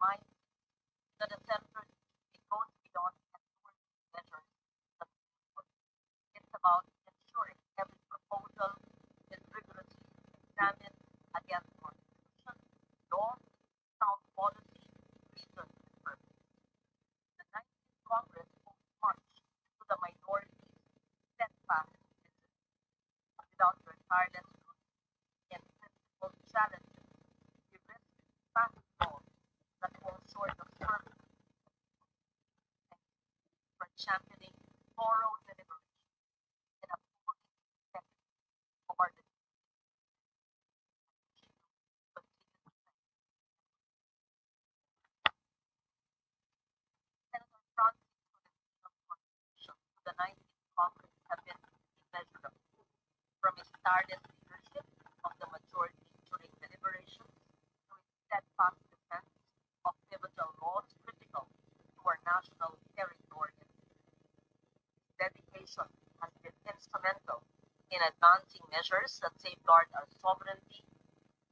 mind Congress have been immeasurable. From his tireless leadership of the majority during deliberations to his steadfast defense of pivotal laws critical to our national territorial dedication has been instrumental in advancing measures that safeguard our sovereignty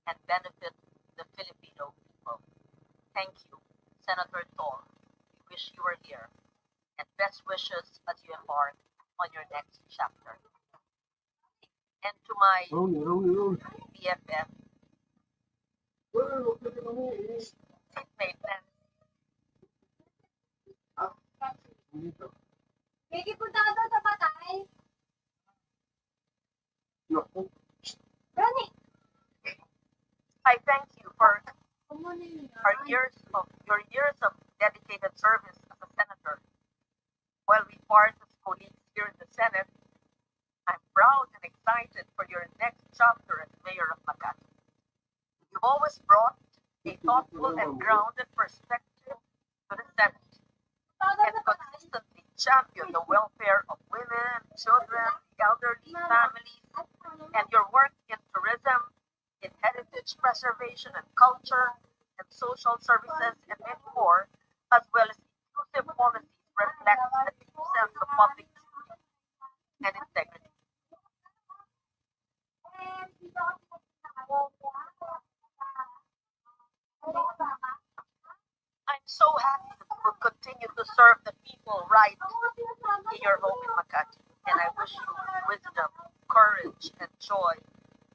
and benefit the Filipino people. Thank you, Senator Tol. We wish you were here. And best wishes as you embark on your next chapter. And to my. BFF, seatmate, and May punta ka doon sa patay. Ronnie, I thank you for ah. our years of your years of dedicated service as a senator. While we part as colleagues here in the Senate, I'm proud and excited for your next chapter as mayor of Makati. You've always brought a thoughtful and grounded perspective to the Senate and consistently champion the welfare of women, children, elderly, families, and your work in tourism, in heritage preservation and culture, and social services, and many more, as well as inclusive policies reflect a deep sense of public continue to serve the people right in your home in Makati, and I wish you wisdom, courage, and joy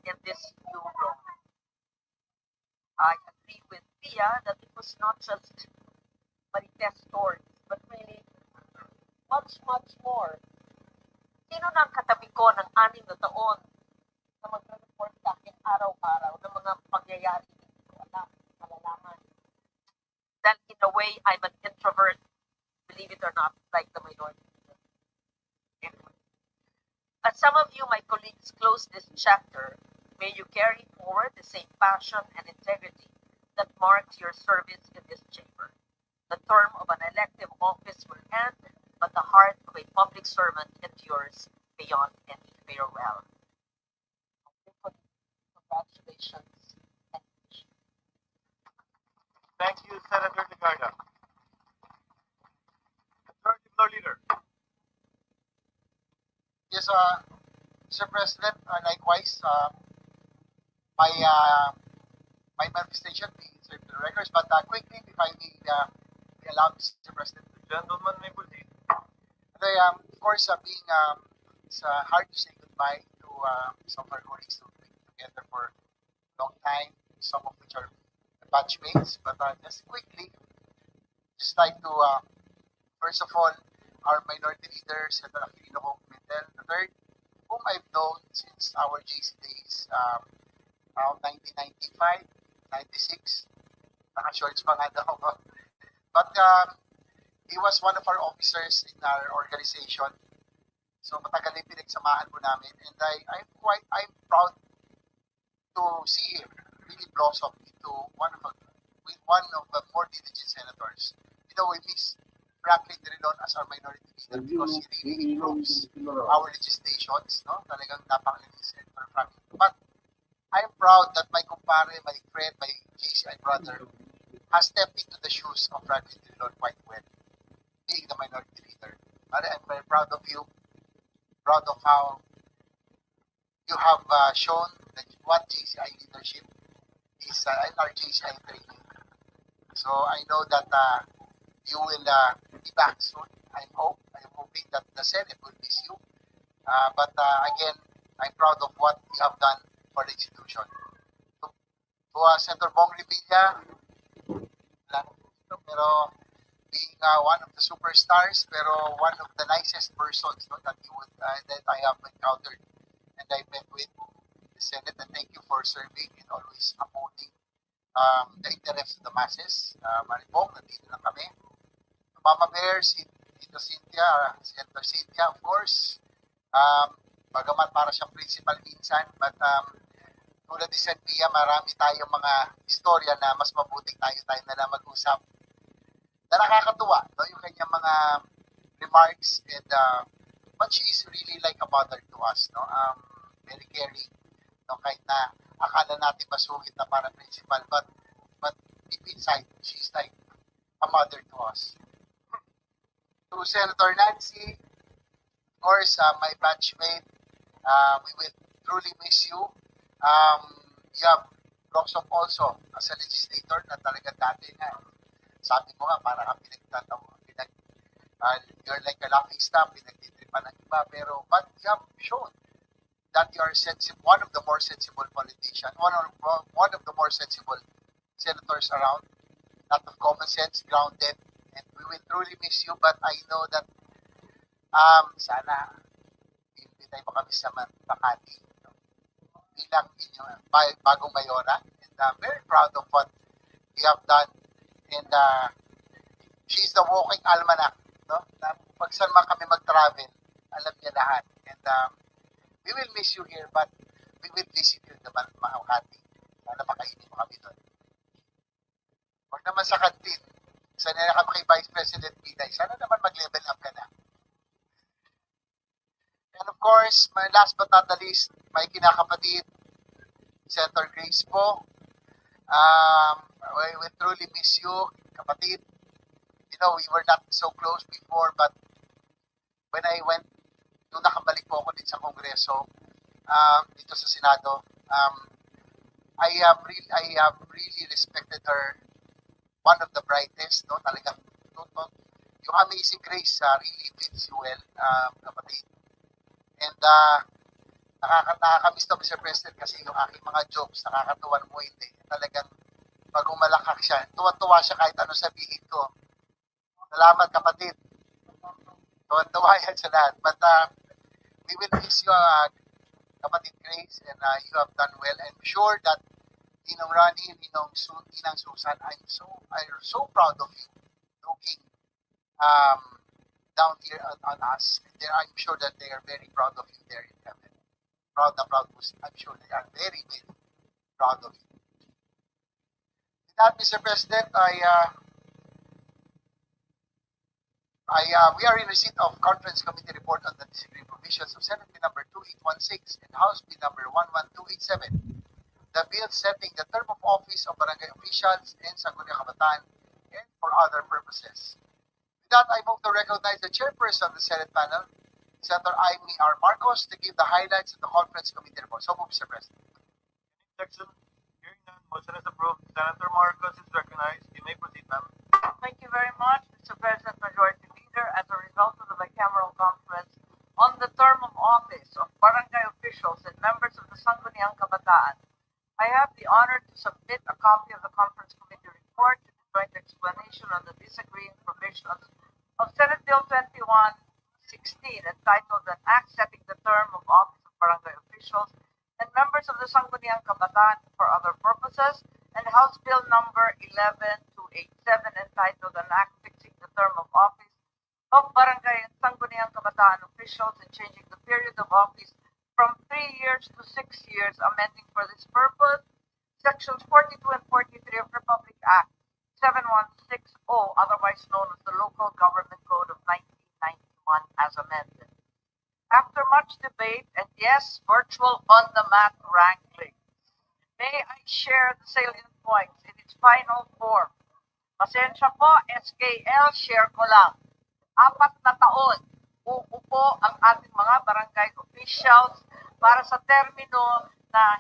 in this new role. I agree with Pia that it was not just Marites stories, but really much, much more. Sino nang katabi ko ng anim na taon na magre-report sa akin araw-araw ng mga pangyayari na hindi ko alam, malalaman? Then in a way, I'm an introvert, believe it or not, like the minority. Anyway. As some of you, my colleagues, close this chapter, may you carry forward the same passion and integrity that marked your service in this chamber. The term of an elective office will end, but the heart of a public servant endures beyond any farewell. Congratulations Thank you, Senator Ligarda. Majority Floor Leader. Yes, uh, Mr. President, uh, likewise, uh, my, uh, my manifestation served to the records, but uh, quickly, if I may uh, be allowed, Mr. President. Gentleman may proceed. I, um, of course, uh, being, um, it's uh, hard to say goodbye to uh, some of our colleagues who've been together for a long time, some of which are batchmates, but uh, just quickly, just like to, uh, first of all, our minority leader, Senator Aquilino Hong Pimentel III, whom I've known since our JC days, um, around 1995, 96. Naka-shorts pa nga daw ako. But um, he was one of our officers in our organization. So matagal yung pinagsamahan po namin. And I, I'm quite, I'm proud to see him really blossom into one of, with one of the more diligent senators. You know, we miss Franklin Drilon as our minority leader because he really improves our legislations, no? Talagang napakalinis Senator Franklin. But I'm proud that my kumpare, my friend, my JCI brother has stepped into the shoes of Franklin Drilon quite well, being the minority leader. But I'm very proud of you, proud of how you have uh, shown that what JCI leadership is uh, and our JCI training. So I know that uh, you will uh, be back soon. I hope. I'm hoping that the Senate will miss you. Uh, but uh, again, I'm proud of what you have done for the institution. To, to uh, Senator Bong Revilla, pero being uh, one of the superstars, pero one of the nicest persons no, that you would uh, that I have encountered and I met with the Senate. And thank you for serving and always upholding um, the interests of the masses. Uh, Maribong, nandito na kami. Mama Bear, si Tito Cynthia, uh, Senator Cynthia, of course. Um, bagamat para siyang principal minsan, but um, tulad ni Sen Pia, marami tayong mga istorya na mas mabuting tayo tayo na lang mag-usap na nakakatuwa, no? yung kanyang mga remarks and uh, but she is really like a mother to us, no? Um, very caring, no? Kahit na akala natin masungit na para principal, but but deep inside, she's like a mother to us. To Senator Nancy, of course, uh, my batchmate, uh, we will truly miss you. Um, you have blossomed also as a legislator na talaga dati na sabi mo nga, para kang pinagtatawa, pinag, uh, you're like a laughing stock, pinagtitripan ng iba, pero, but you have shown that you are sensible, one of the more sensible politicians, one of, one of the more sensible senators around, lot of common sense, grounded, and we will truly miss you, but I know that, um, sana, hindi tayo makamiss naman Makati, no? bilang inyong ba- bagong mayora, and I'm very proud of what you have done and uh, she's the walking almanac, no? Na pag saan man kami mag-travel, alam niya lahat. And um, we will miss you here, but we will visit you naman, Makati. Sana makainin mo kami doon. Huwag naman sa kantin. Sana na kami kay Vice President Pinay. Sana naman mag-level up ka na. And of course, my last but not the least, my kinakapatid, Senator Grace po, um, we, we truly miss you, kapatid. You know, we were not so close before, but when I went, nung nakabalik po ako din sa Kongreso, um, dito sa Senado, um, I have really, I have really respected her. One of the brightest, no? Talagang, no, yung amazing grace uh, really fits you well, um, kapatid. And, uh, nakaka nakakamiss to, Mr. President, kasi yung aking mga jokes, nakakatuwan mo hindi. Talagang, pag umalakak siya, tuwan-tuwa siya kahit ano sabihin ko. Salamat, kapatid. Tuwan-tuwa yan sa lahat. But, uh, we will miss you, uh, kapatid Grace, and uh, you have done well. I'm sure that Ninong Rani, Ninong Su Ninang Susan, I'm so, I'm so proud of you looking um, down here on, on us. They, I'm sure that they are very proud of you there in heaven. Proud na proud. I'm sure they are very, very proud of you. With that, Mr. President, I, uh, I, uh, we are in receipt of Conference Committee report on the disagreeing provisions of Senate Bill number 2816 and House Bill number 11287. The bill setting the term of office of barangay officials in Sangguniang Kabataan and for other purposes. With that, I move to recognize the chairperson of the Senate panel, Senator Amy R. Marcos, to give the highlights of the Conference Committee report. So move, Mr. President. Section, hearing none, motion is approved. Senator Marcos is recognized. You may proceed, ma'am. Thank you very much, Mr. President Majority Leader. As a result of the bicameral conference on the term of office of barangay officials and members of the Sangguniang Kabataan, I have the honor to submit a copy of the conference committee report and the joint explanation on the disagreeing provisions of Senate Bill 2116 entitled an act setting the term of office of barangay officials and members of the Sangguniang Kabataan for other purposes and House Bill number 11287 entitled an act fixing the term of office of barangay and Sangguniang Kabataan officials and changing the period of office from three years to six years, amending for this purpose sections 42 and 43 of Republic Act 7160, otherwise known as the Local Government Code of 1991 as amended. After much debate and yes, virtual on-the-mat wrangling, may I share the salient points in its final form. Pasensya po, SKL, share ko lang. Apat na taon, uupo ang ating mga barangay officials para sa termino na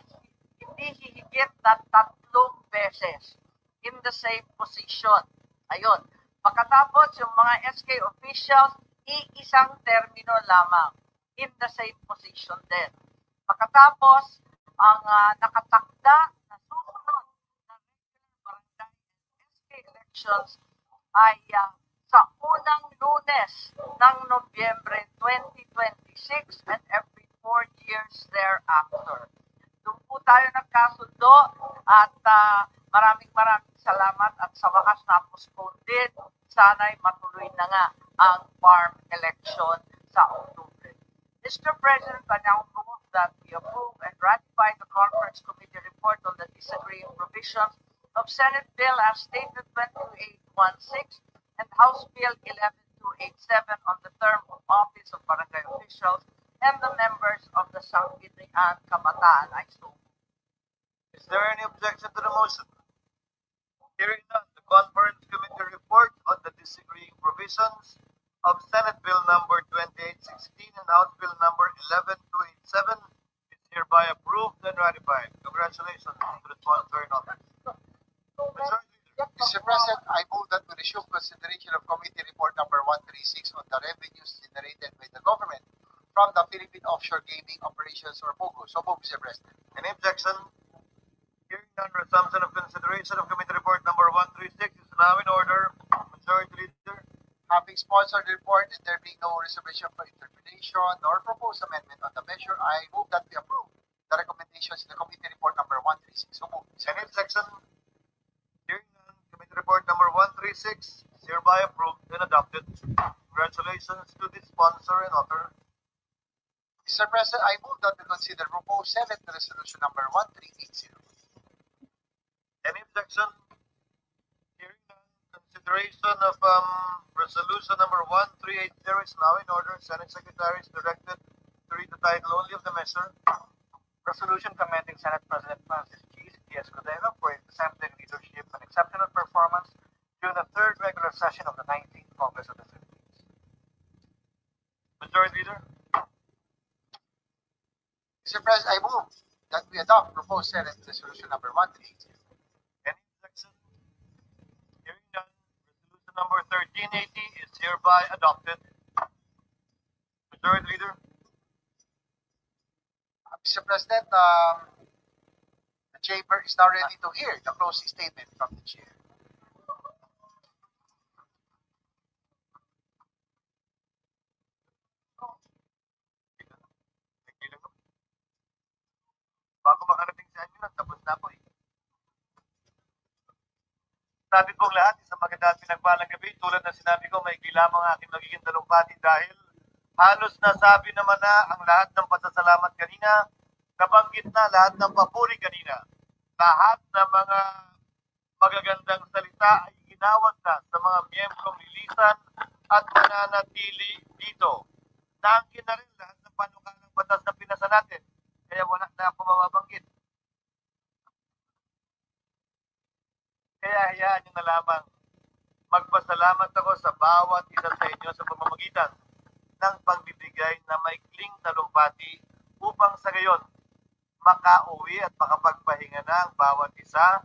hindi hihigit na tatlong beses. in the same position. Ayun. Pagkatapos, yung mga SK officials, iisang termino lamang in the same position din. Pagkatapos, ang ah, nakatakda na susunod na barangay SK elections ay ah, sa unang lunes ng Nobyembre 2026 and every four years thereafter. Doon po tayo nagkasundo at ah, maraming maraming salamat at sa wakas na-postpone din. Sana'y matuloy na nga ang farm election sa October. Mr. President, I now move that we approve and ratify the conference committee report on the disagreeing provisions of Senate Bill as stated 2816 and House Bill 11287 on the term of office of barangay officials and the members of the Sangguniang Kabataan. I so. Is there any objection to the motion? Hearing none, the conference committee report on the disagreeing provisions of Senate Bill number 2816 and House Bill number 11287 is hereby approved and ratified. Congratulations to the sponsor in office. Mr. President, I move that we resume consideration of committee report number one three six on the revenues generated by the government from the Philippine Offshore Gaming Operations or POGO. So move, Mr. President. Any objection? Hearing none, resumption of consideration of committee report number 136 is now in order. Majority Leader. Having sponsored the report and there being no reservation for interpretation nor proposed amendment on the measure, I move that we approve the recommendations in the committee report number one three six. So move. Any objection? Report number 136 is hereby approved and adopted. Congratulations to the sponsor and author. Mr. President, I move that we consider proposed Senate resolution number one three eight zero. Any objection? Hearing consideration of um, resolution number 1380 is now in order. Senate Secretary is directed to read the title only of the measure. Resolution commending Senate President Francis T. Escudero for his exemplary leadership and exceptional performance during the third regular session of the 19th Congress of the Philippines. Majority Leader. Mr. President, I move that we adopt proposed Senate resolution number one three eight zero. Any objection? Hearing none, resolution number 1380 is hereby adopted. Majority Leader. Uh, Mr. President, um, chamber is now ready to hear the closing statement from the chair. Bago makarating sa inyo, tapos na po eh. Sabi kong lahat, isang maganda at pinagpalang gabi, tulad na sinabi ko, may lamang ang aking magiging talumpati dahil halos nasabi naman na ang lahat ng pasasalamat kanina, nabanggit na lahat ng papuri kanina. Lahat ng mga magagandang salita ay ginawad na sa mga miyembrong lilisan at mananatili dito. Naangkin na rin lahat ng panukalang batas na pinasa natin. Kaya wala na ako mababanggit. Kaya hayaan nyo na lamang. Magpasalamat ako sa bawat isa sa inyo sa pamamagitan ng pagbibigay na maikling talumpati upang sa gayon makauwi at makapagpahinga na ang bawat isa,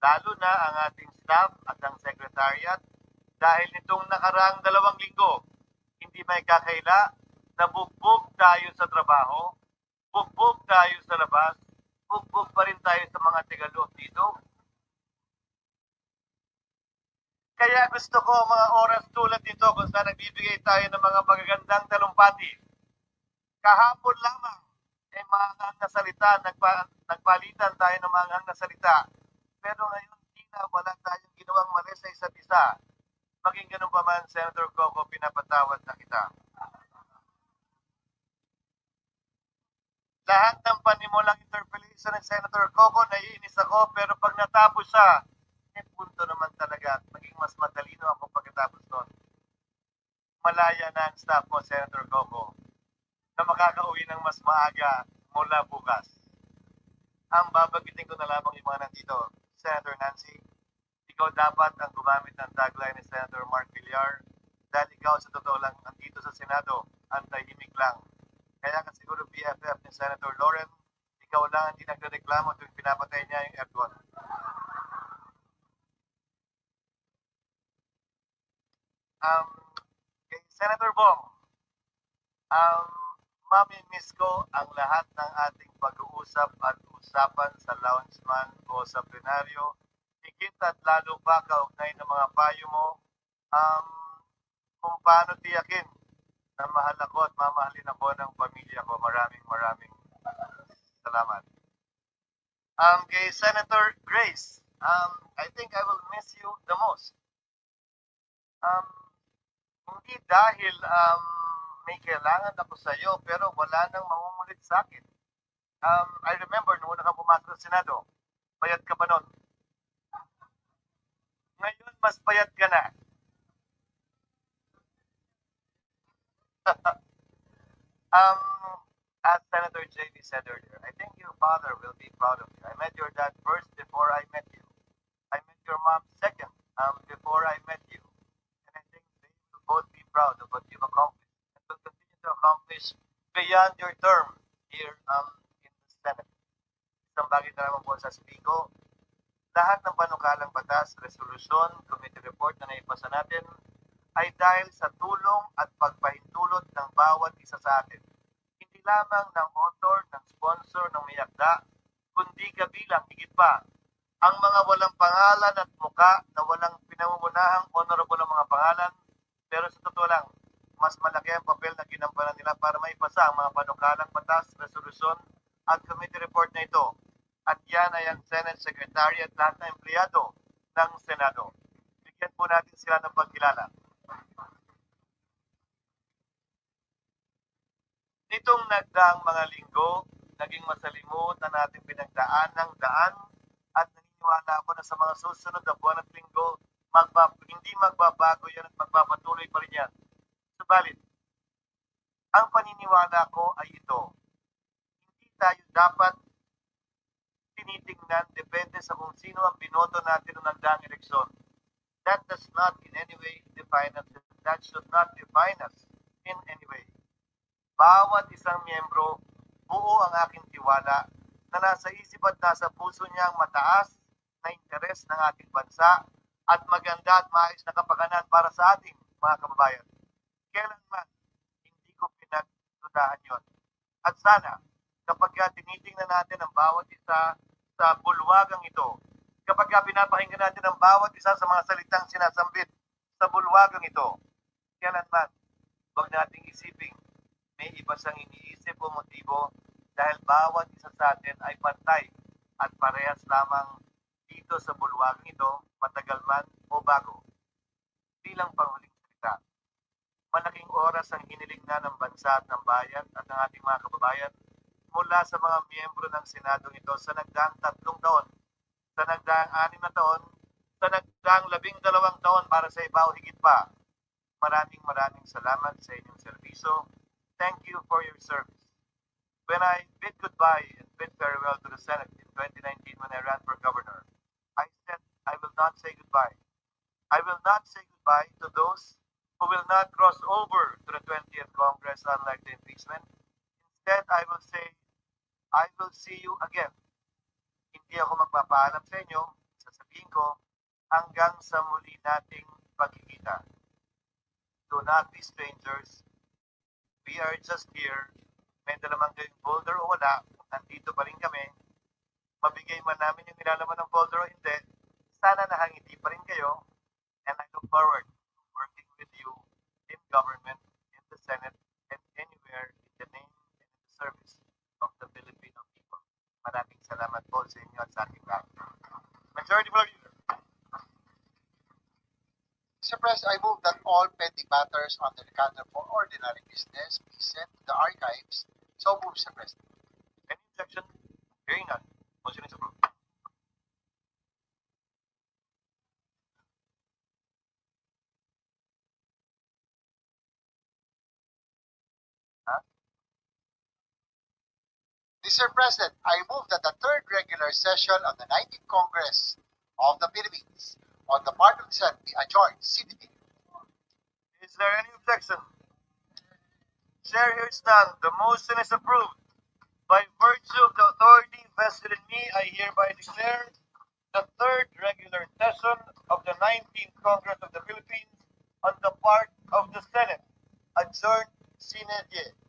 lalo na ang ating staff at ang secretariat dahil nitong nakaraang dalawang linggo, hindi may kakaila na bugbog tayo sa trabaho, bugbog tayo sa labas, bugbog pa rin tayo sa mga tigaloob dito. Kaya gusto ko mga oras tulad nito kung saan nagbibigay tayo ng mga magagandang talumpati. Kahapon lamang ay mga na nagpa, nagpalitan tayo ng mga na. Pero ngayon, di na wala tayong ginawang mali sa isa't isa. Maging ganun pa man, Senator Coco, pinapatawad na kita. Lahat ng panimulang interpellation ng Senator Coco, naiinis ako, pero pag natapos siya, may punto naman talaga maging mas matalino ako pagkatapos nun. Malaya na ang staff mo, Senator Coco, na makakauwi ng mas maaga mula bukas. Ang babagitin ko na lamang yung mga nandito, Senator Nancy, ikaw dapat ang gumamit ng tagline ni Senator Mark Villar dahil ikaw sa totoo lang nandito sa Senado, ang tahimik lang. Kaya ka siguro BFF ni Senator Loren, ikaw lang hindi nagreklamo tuwing pinapatay niya yung Erdogan. Um, kay Senator Bong, um, mamimiss ko ang lahat ng ating pag-uusap at usapan sa lounge man o sa plenaryo. Higit at lalo pa kaugnay ng mga payo mo um, kung paano tiyakin na mahal ako at mamahalin ako ng pamilya ko. Maraming maraming salamat. Um, kay Senator Grace, um, I think I will miss you the most. Um, hindi dahil um, may kailangan ako sa iyo, pero wala nang mamumulit sa akin. Um, I remember noong una ka pumasok sa Senado, payat ka pa noon. Ngayon, mas payat ka na. um, as Senator JB said earlier, I think your father will be proud of you. I met your dad first before I met you. I met your mom second um, before I met you. And I think they will both be proud of what you've accomplished will continue to accomplish beyond your term here um, in the Senate. Isang bagay na naman po sa Spigo, lahat ng panukalang batas, resolusyon, committee report na naipasa natin ay dahil sa tulong at pagpahintulot ng bawat isa sa atin. Hindi lamang ng author, ng sponsor, ng may akda, kundi kabilang higit pa ang mga walang pangalan at muka na walang pinangungunahang honorable ang mga pangalan, pero sa totoo lang, mas malaki ang papel na ginampanan nila para maipasa ang mga panukalang batas, resolusyon at committee report na ito. At yan ay ang Senate Secretary at lahat ng empleyado ng Senado. Bigyan po natin sila ng pagkilala. Nitong nagdaang mga linggo, naging masalimuot na natin pinagdaan ng daan at naniniwala ako na sa mga susunod na buwan at linggo, magba, hindi magbabago yan at magpapatuloy pa rin yan. Subalit, ang paniniwala ko ay ito. Hindi tayo dapat tinitingnan depende sa kung sino ang binoto natin noong nagdaang eleksyon. That does not in any way define us. That should not define us in any way. Bawat isang miyembro, buo ang aking tiwala na nasa isip at nasa puso niya ang mataas na interes ng ating bansa at maganda at maayos na kapakanan para sa ating mga kababayan. Kailanman, hindi ko pinagdudahan yon. At sana, kapag ka tinitingnan natin ang bawat isa sa bulwagang ito, kapag ka pinapakinggan natin ang bawat isa sa mga salitang sinasambit sa bulwagang ito, kailanman, huwag nating isiping may iba siyang iniisip o motibo dahil bawat isa sa atin ay pantay at parehas lamang dito sa bulwagang ito, matagal man o bago. Bilang panghuling salita, malaking oras ang hiniling na ng bansa at ng bayan at ng ating mga kababayan mula sa mga miyembro ng Senado ito sa nagdaang tatlong taon, sa nagdaang anim na taon, sa nagdaang labing dalawang taon para sa iba o higit pa. Maraming maraming salamat sa inyong serbisyo. Thank you for your service. When I bid goodbye and bid farewell to the Senate in 2019 when I ran for governor, I said I will not say goodbye. I will not say goodbye to those who will not cross over to the 20th Congress unlike the impeachment. Instead, I will say, I will see you again. Hindi ako magpapaalam sa inyo, sasabihin ko, hanggang sa muli nating pagkikita. Do not be strangers. We are just here. May dalamang kayong folder o wala, nandito pa rin kami. Mabigay man namin yung nilalaman ng folder o hindi, sana nakangiti pa rin kayo. And I look forward government, in the Senate, and anywhere in the name and in the service of the Filipino people. Maraming salamat po sa inyo at sa ating lahat. Majority Floor Leader. Mr. President, I move that all pending matters on the calendar for ordinary business be sent to the archives. So move, Mr. President. Any objection? Hearing none. Motion is approved. Mr. President, I move that the third regular session of the 19th Congress of the Philippines on the part of the Senate be adjourned. CDP. Is there any objection? Chair hears none. The motion is approved. By virtue of the authority vested in me, I hereby declare the third regular session of the 19th Congress of the Philippines on the part of the Senate. Adjourned sine die.